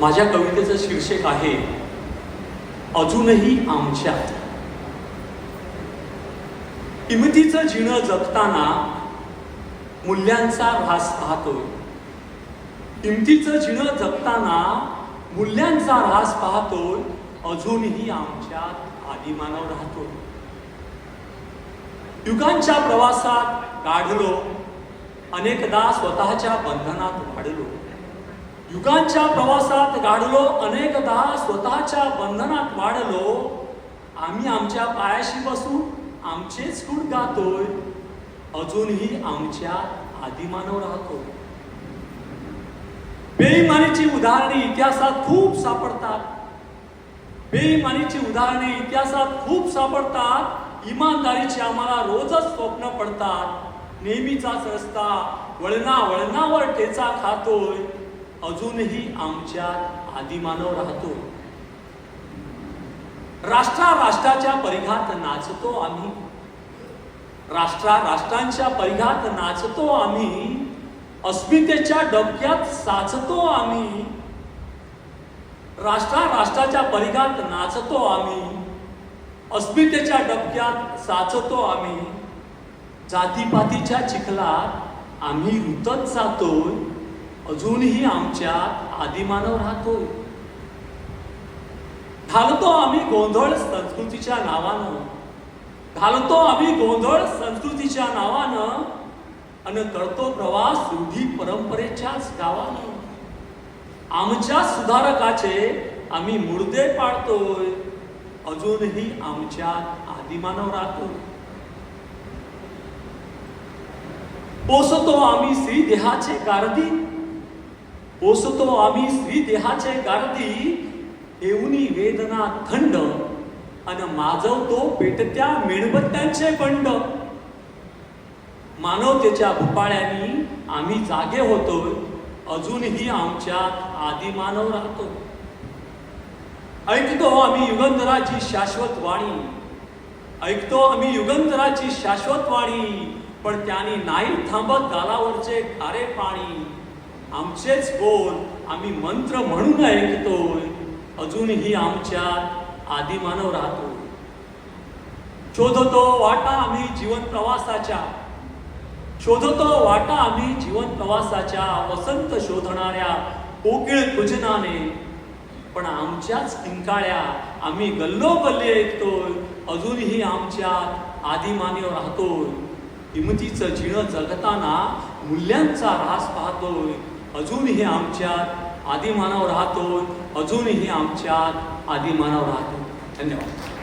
माझ्या कवितेचं शीर्षक आहे अजूनही आमच्यात किमतीचं जिणं जगताना मूल्यांचा ऱ्हास पाहतोय. किमतीचं जिणं जगताना मूल्यांचा ऱ्हास पाहतोय अजूनही आमच्यात आदिमानव राहतोय. युगांच्या प्रवासात काढलो अनेकदा स्वतःच्या बंधनात वाढलो. युगांच्या प्रवासात गाडलो अनेकदा स्वतःच्या बंधनात वाढलो. आम्ही आमच्या पायाशी बसून आमचेच गुण गातोय. अजूनही आमच्या आदिमानव राहतो. बेईमानीची उदाहरणे इतिहासात खूप सापडतात. बेईमानीची उदाहरणे इतिहासात खूप सापडतात. इमानदारीची आम्हाला रोजच स्वप्न पडतात. नेहमीचाच रस्ता वळणा वळणावर ठेचा खातोय. अजूनही आमच्यात आदिमानव राहतो. राष्ट्रा राष्ट्राच्या परिघात नाचतो आम्ही. राष्ट्रा राष्ट्रांच्या परिघात नाचतो आम्ही. अस्मितेच्या डबक्यात साचतो आम्ही. राष्ट्रा राष्ट्राच्या परिघात नाचतो आम्ही. अस्मितेच्या डबक्यात साचतो आम्ही. जातीपातीच्या चिखलात आम्ही रुतत जातोय. अजूनही आमच्यात आदिमानव राहतोय. घालतो आम्ही गोंधळ संस्कृतीच्या नावानं. घालतो आम्ही गोंधळ संस्कृतीच्या नावानं आणि करतो प्रवास रूढी परंपरेच्याच गावानं. आमच्या सुधारकाचे आम्ही मुर्दे पाडतोय अजूनही आमच्यात आदिमानव राहतो पोसतो आम्ही श्रीदेहाचे कार्दी पोसतो आम्ही स्त्री देहाचे गारती येऊनी वेदना थंड आणि माजवतो पेटत्या मेणबत्त्यांचे बंड. मानवतेच्या भुपाळ्यांनी आम्ही जागे होतोय अजूनही आमच्या आमच्यात आदिमानव राहतो. ऐकतो आम्ही युगंधराची शाश्वत वाणी. ऐकतो आम्ही युगंधराची शाश्वत वाणी पण त्यांनी नाही थांबत गालावरचे खारे पाणी. आमचेच बोल आम्ही मंत्र म्हणून ऐकतोय अजूनही आमच्या आदिमानव राहतो. शोधतो वाटा आम्ही जीवन प्रवासाच्या. शोधतो वाटा आम्ही जीवन प्रवासाच्या वसंत शोधणाऱ्या कोकिळ कुजनाने. पण आमच्याच किंकाळ्या आम्ही गल्लो गल्ले ऐकतोय अजूनही आमच्या आदिमानव राहतोय. किमतीचं जिणं जगताना मूल्यांचा ऱ्हास पाहतोय अजूनही आमच्यात आदिमानव राहतो अजूनही आमच्यात आदिमानव राहतो. धन्यवाद.